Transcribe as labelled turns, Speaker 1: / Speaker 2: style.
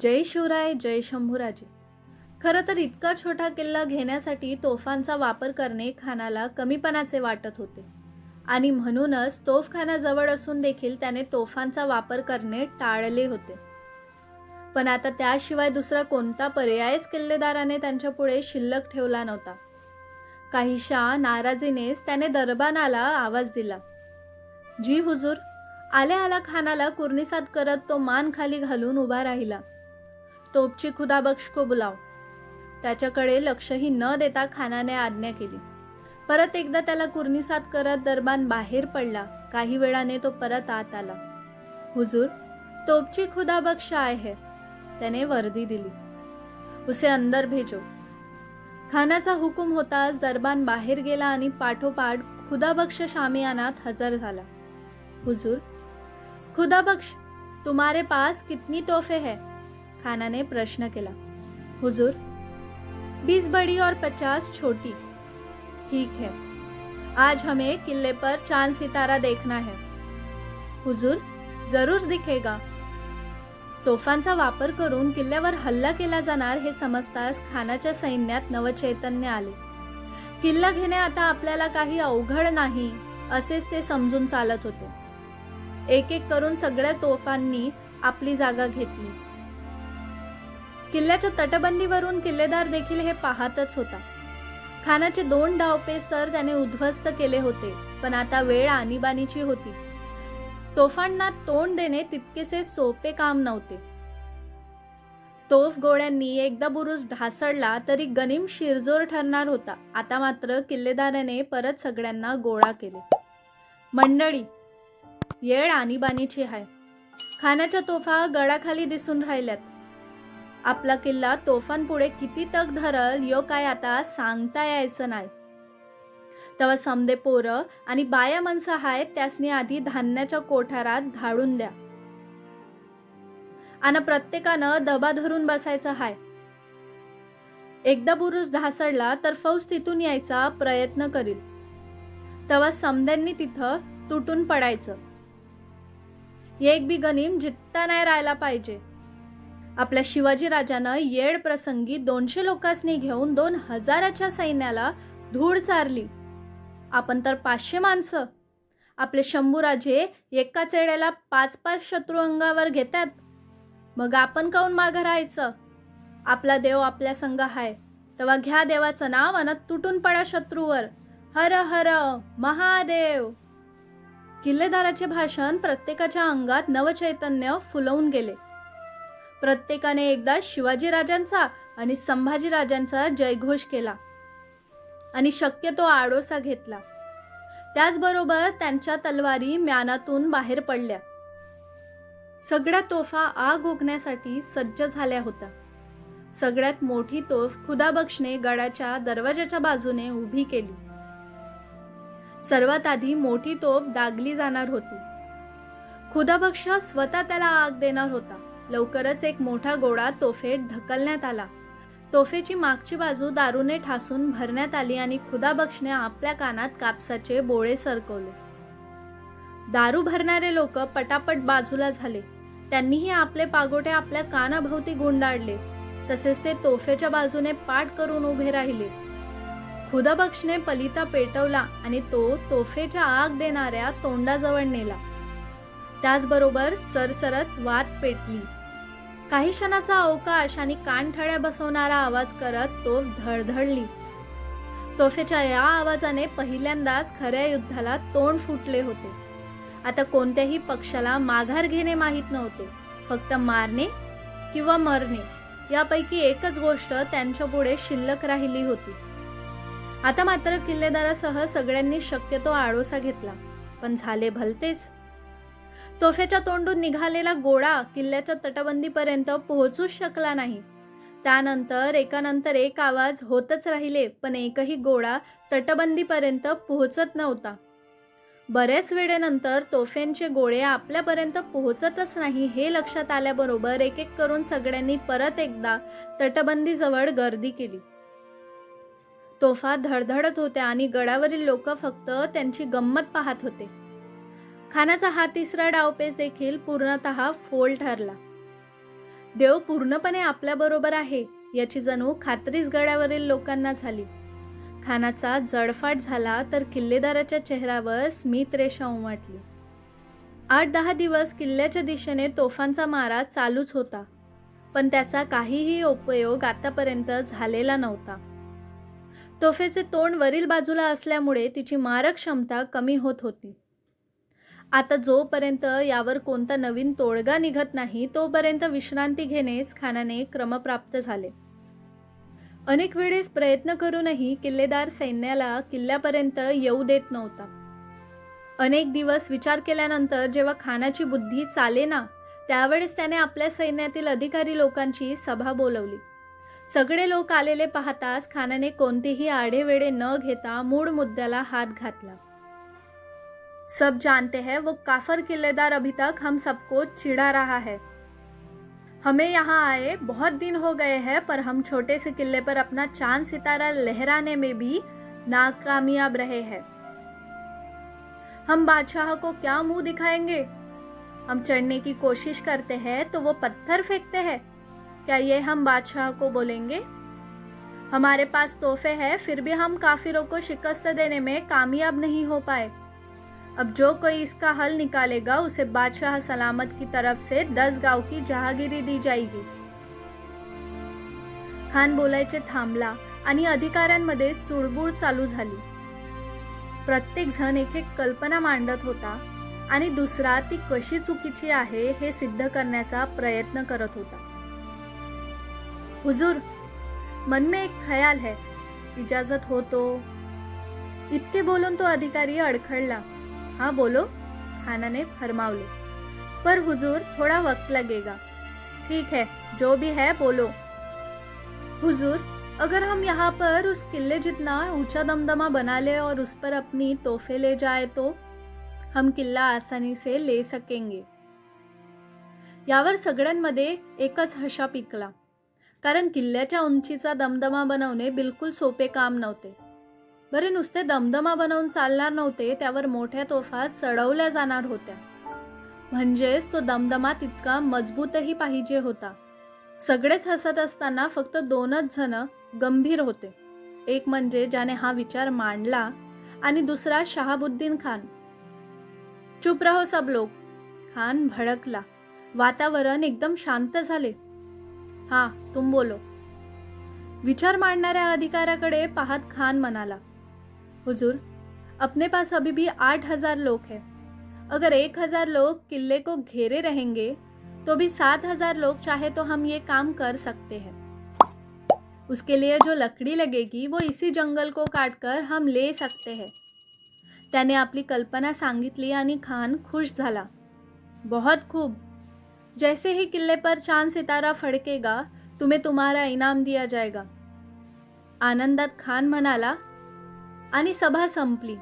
Speaker 1: जय शिवराय जय शंभूराजे. खरं तर इतका छोटा किल्ला घेण्यासाठी तोफांचा वापर करणे खानाला कमीपणाचे वाटत होते. आणि म्हणूनच तोफखानाजवळ असून देखील त्याने तोफांचा वापर करणे टाळले होते. पण आता त्याशिवाय दुसरा कोणता पर्यायच किल्लेदाराने त्यांच्या पुढे शिल्लक ठेवला नव्हता. काहीशा नाराजीनेच त्याने दरबानाला आवाज दिला. जी हुजूर आल्या आला खानाला कुर्निसात करत तो मान खाली घालून उभा राहिला. तोपची खुदाबक्ष को बुलाव. त्याच्याकडे लक्षही न देता खानाने आज्ञा केली. परत एकदा त्याला कुर्निसात करत दरबान बाहेर पडला. काही वेळाने तो परत आत आला. हुजूर तोपची खुदाबक्ष आहे. त्याने वर्दी दिली. उसे अंदर भेजो. खानाचा हुकूम होताच दरबान बाहेर गेला आणि पाठोपाठ खुदाबक्ष शामियानात हजर झाला. हुजूर खुदाबक्ष तुम्हारे पास कितनी तोहफे है? खानाने प्रश्न केला हुजूर बीस बड़ी और पचास छोटी ठीक है आज हमें किले पर चांद सितारा देखना है हुजूर जरूर दिखेगा तोफांचा वापर करून किल्ल्यावर हल्ला केला जाणार हे समजताच खानाच्या सैन्यात नवचैतन्य आले किल्ला घेणे आता आपल्याला काही अवघड नाही असेच ते समजून चालत होते. एक एक करून सगळ्या तोफांनी आपली जागा घेतली. किल्ल्याच्या तटबंदीवरून किल्लेदार देखील हे पाहतच होता. खानाचे दोन डावपेच तर त्याने उद्ध्वस्त केले होते पण आता वेळ आणीबाणीची होती. तोफांना तोंड देणे तितकेसे सोपे काम नव्हते. तोफ गोळ्यांनी एकदा बुरुज ढासळला तरी गनिम शिरजोर ठरणार होता. आता मात्र किल्लेदाराने परत सगळ्यांना गोळा केले. मंडळी येळ आणीबाणीची आहे. खानाच्या तोफा गडाखाली दिसून राहिल्यात. आपला किल्ला तोफांपुढे किती तग धरल यो काय आता सांगता यायचं नाही. तेव्हा समदे पोरं आणि बाया माणसं आहेत त्यासनी आधी धान्याच्या कोठारात धाडून द्या. आणि प्रत्येकानं दबा धरून बसायचं हाय. एकदा बुरुज ढासळला तर फौज तिथून यायचा प्रयत्न करील. तेव्हा समद्यांनी तिथं तुटून पडायचं. एक बी गनीम जित्ता नाही राहायला पाहिजे. आपल्या शिवाजी राजानं येड प्रसंगी दोनशे लोकांनी घेऊन दोन हजाराच्या सैन्याला धूळ चारली. आपण तर पाचशे माणसं. आपले शंभूराजे एका चेड्याला पाच पाच शत्रू अंगावर घेतात. मग आपण काऊन मागं राहायचं? आपला देव आपल्या संघ हाय. तेव्हा घ्या देवाचं नाव अन तुटून पडा शत्रूवर. हर हर महादेव. किल्लेदाराचे भाषण प्रत्येकाच्या अंगात नवचैतन्य फुलवून गेले. प्रत्येकाने एकदा शिवाजी राजांचा आणि संभाजी राजांचा जयघोष केला आणि शक्यतो आडोसा घेतला. त्याचबरोबर त्यांच्या तलवारी म्यानातून बाहेर पडल्या. सगळ्या तोफा आग ओकण्यासाठी सज्ज झाल्या होत्या. सगळ्यात मोठी तोफ खुदाबक्षने गडाच्या दरवाजाच्या बाजूने उभी केली. सर्वात आधी मोठी तोफ दागली जाणार होती. खुदाबक्ष स्वतः त्याला आग देणार होता. लवकरच एक मोठा गोळा तोफेत ढकलण्यात आला. तोफेची मागची बाजू दारूने ठासून भरण्यात आली आणि खुदाबक्षने आपल्या कानात कापसाचे बोळे सरकवले. दारू भरणारे लोक पटापट बाजूला झाले. त्यांनीही आपले पागोटे आपल्या कानाभोवती गुंडाळले. तसेच ते तोफेच्या बाजूने पाठ करून उभे राहिले. खुदाबक्षने पलिता पेटवला आणि तो तोफेच्या आग देणाऱ्या तोंडाजवळ नेला. त्याचबरोबर सरसरत वात पेटली. काही क्षणाचा अवकाश आणि कानठळ्या बसवणारा आवाज करत तोफ धडधडली. तोफेच्या या आवाजाने पहिल्यांदाच खऱ्या युद्धाला तोंड फुटले होते. आता कोणत्याही पक्षाला माघार घेणे माहीत नव्हते. फक्त मारणे किंवा मरणे यापैकी एकच गोष्ट त्यांच्या पुढे शिल्लक राहिली होती. आता मात्र किल्लेदारासह सगळ्यांनी शक्यतो आडोसा घेतला पण झाले भलतेच. तोफेच्या तोंडून निघालेला गोळा किल्ल्याच्या तटबंदीपर्यंत पोहोचूच शकला नाही. त्यानंतर एकानंतर एक आवाज होतच राहिले पण एकही गोळा तटबंदीपर्यंत पोहोचत नव्हता. बऱ्याच वेळेनंतर तोफेंचे गोळे आपल्यापर्यंत पोहोचतच नाही हे लक्षात आल्याबरोबर एक एक करून सगळ्यांनी परत एकदा तटबंदीजवळ गर्दी केली. तोफा धडधडत होत्या आणि गडावरील लोक फक्त त्यांची गंमत पाहत होते. खानाचा हा तिसरा डावपेच देखील पूर्णतः फोल ठरला. देव पूर्णपणे आपल्याबरोबर आहे याची जणू खात्रीच गडावरील लोकांना झाली. खानाचा जडफाट झाला तर किल्लेदाराच्या चेहऱ्यावर स्मित रेषा उमटली. आठ दहा दिवस किल्ल्याच्या दिशेने तोफांचा मारा चालूच होता पण त्याचा काहीही उपयोग आतापर्यंत झालेला नव्हता. तोफेचे तोंड वरील बाजूला असल्यामुळे तिची मारक क्षमता कमी होत होती. आता जोपर्यंत यावर कोणता नवीन तोडगा निघत नाही तोपर्यंत विश्रांती घेणेच खानाने क्रमप्राप्त झाले. अनेक वेळेस प्रयत्न करूनही किल्लेदार सैन्याला किल्ल्यापर्यंत येऊ देत नव्हता. अनेक दिवस विचार केल्यानंतर जेव्हा खानाची बुद्धी चालेना त्यावेळेस त्याने आपल्या सैन्यातील अधिकारी लोकांची सभा बोलवली. सगळे लोक आलेले पाहताच खानाने कोणतेही आढेवेढे न घेता मूळ मुद्द्याला हात घातला. सब जानते हैं, वो काफर किलेदार अभी तक हम सबको चिढ़ा रहा है। हमें यहाँ आए, बहुत दिन हो गए हैं, पर हम छोटे से किले पर अपना चाँद सितारा लहराने में भी नाकामयाब रहे हैं। हम बादशाह को क्या मुँह दिखाएँगे? हम चढ़ने की कोशिश करते हैं तो वो पत्थर फेंकते हैं। क्या ये हम बादशाह को बोलेंगे? हमारे पास तोहफे हैं, फिर भी हम काफिरों को शिकस्त देने में कामयाब नहीं हो पाए। अब जो कोई इसका हल निकालेगा उसे बादशाह सलामत की तरफ से दस गाव की जहागिरी दी जाएगी। खान बोलायचे थांबला. आणि अधिकाऱ्यांमध्ये चुळबुळ चालू झाली. प्रत्येक जण एक एक कल्पना मांडत होता आणि दुसरा ती कशी चुकीची आहे हे सिद्ध करण्याचा प्रयत्न करत होता. हुजूर मन में एक ख्याल है इजाजत हो तो. इतके बोलून तो अधिकारी अडखळला. हाँ बोलो खाना ने फरमावले. पर हुजूर थोड़ा वक्त लगेगा। ठीक है जो भी है बोलो। हुजूर अगर हम यहाँ पर उस किले जितना ऊंचा दमदमा बना ले और उस पर अपनी तोहफे ले जाए तो हम किल्ला आसानी से ले सकेंगे। यावर सगळ्यांमध्ये एकच हशा पिकला कारण किल्ल्याच्या उंचीचा दमदमा बनवणे बिलकुल सोपे काम नव्हते। बरे नुसते दमदमा बनवून चालणार नव्हते त्यावर मोठ्या तोफा चढवल्या जाणार होत्या. म्हणजेच तो दमदमा तितका मजबूतही पाहिजे होता. सगळेच हसत असताना फक्त दोनच जण गंभीर होते. एक म्हणजे ज्याने हा विचार मांडला आणि दुसरा शहाबुद्दीन खान. चुप रहो सब लोक. खान भडकला. वातावरण एकदम शांत झाले. हा तुम बोलो. विचार मांडणाऱ्या अधिकाऱ्याकडे पाहत खान म्हणाला. हुजूर, अपने पास अभी भी आठ हज़ार लोग हैं। अगर एक हज़ार लोग किले को घेरे रहेंगे तो भी सात हज़ार लोग चाहे तो हम ये काम कर सकते हैं। उसके लिए जो लकड़ी लगेगी, वो इसी जंगल को काटकर हम ले सकते हैं। त्याने आपली कल्पना सांगितली आणि खान खुश झाला। बहुत खूब। जैसे ही किले पर चाँद सितारा फडकेगा, तुम्हें तुम्हारा इनाम दिया जाएगा। आनंदात खान म्हणाला आणि सभा संपली.